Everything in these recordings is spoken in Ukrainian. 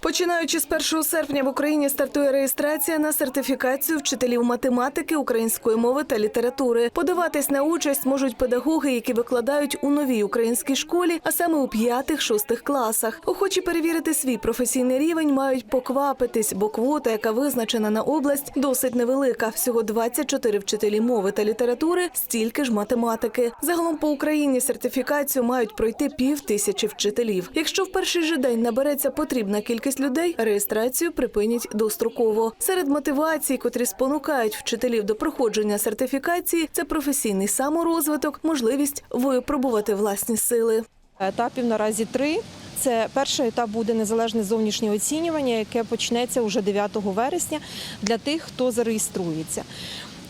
Починаючи з 1 серпня в Україні стартує реєстрація на сертифікацію вчителів математики, української мови та літератури. Подаватись на участь можуть педагоги, які викладають у новій українській школі, а саме у п'ятих-шостих класах. Охочі перевірити свій професійний рівень мають поквапитись, бо квота, яка визначена на область, досить невелика. Всього 24 вчителі мови та літератури, стільки ж математики. Загалом по Україні сертифікацію мають пройти пів тисячі вчителів. Якщо в перший же день набереться потрібна кількість людей, реєстрацію припинять достроково. Серед мотивацій, котрі спонукають вчителів до проходження сертифікації, це професійний саморозвиток, можливість випробувати власні сили. Етапів наразі три. Це перший етап буде незалежне зовнішнє оцінювання, яке почнеться уже 9 вересня для тих, хто зареєструється.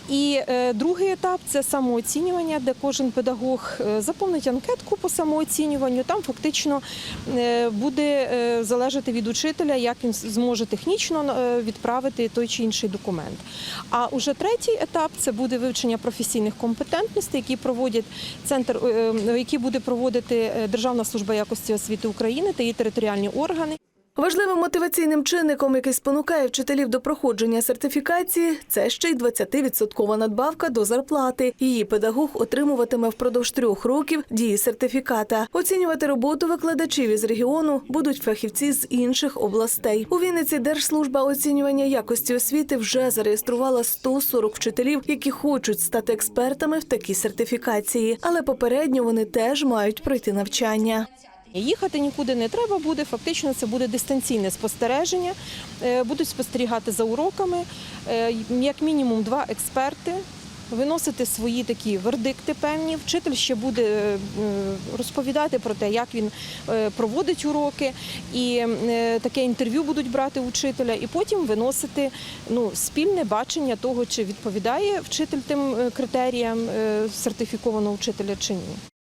І е, другий етап це самооцінювання, де кожен педагог е, заповнить анкетку по самооцінюванню. Там фактично е, буде залежати від учителя, як він зможе технічно відправити той чи інший документ. А уже третій етап це буде вивчення професійних компетентностей, які проводять центр, які буде проводити Державна служба якості освіти України та її територіальні органи. Важливим мотиваційним чинником, який спонукає вчителів до проходження сертифікації, це ще й 20-відсоткова надбавка до зарплати. Її педагог отримуватиме впродовж трьох років дії сертифіката. Оцінювати роботу викладачів із регіону будуть фахівці з інших областей. У Вінниці Держслужба оцінювання якості освіти вже зареєструвала 140 вчителів, які хочуть стати експертами в такій сертифікації, але попередньо вони теж мають пройти навчання. Їхати нікуди не треба буде. Фактично, це буде дистанційне спостереження. Е, Будуть спостерігати за уроками, е, як мінімум два експерти. Виносити свої такі вердикти певні. Вчитель ще буде е, розповідати про те, як він е, проводить уроки, і е, таке інтерв'ю будуть брати у вчителя, і потім виносити ну, спільне бачення того, чи відповідає вчитель тим е, критеріям е, сертифікованого вчителя чи ні.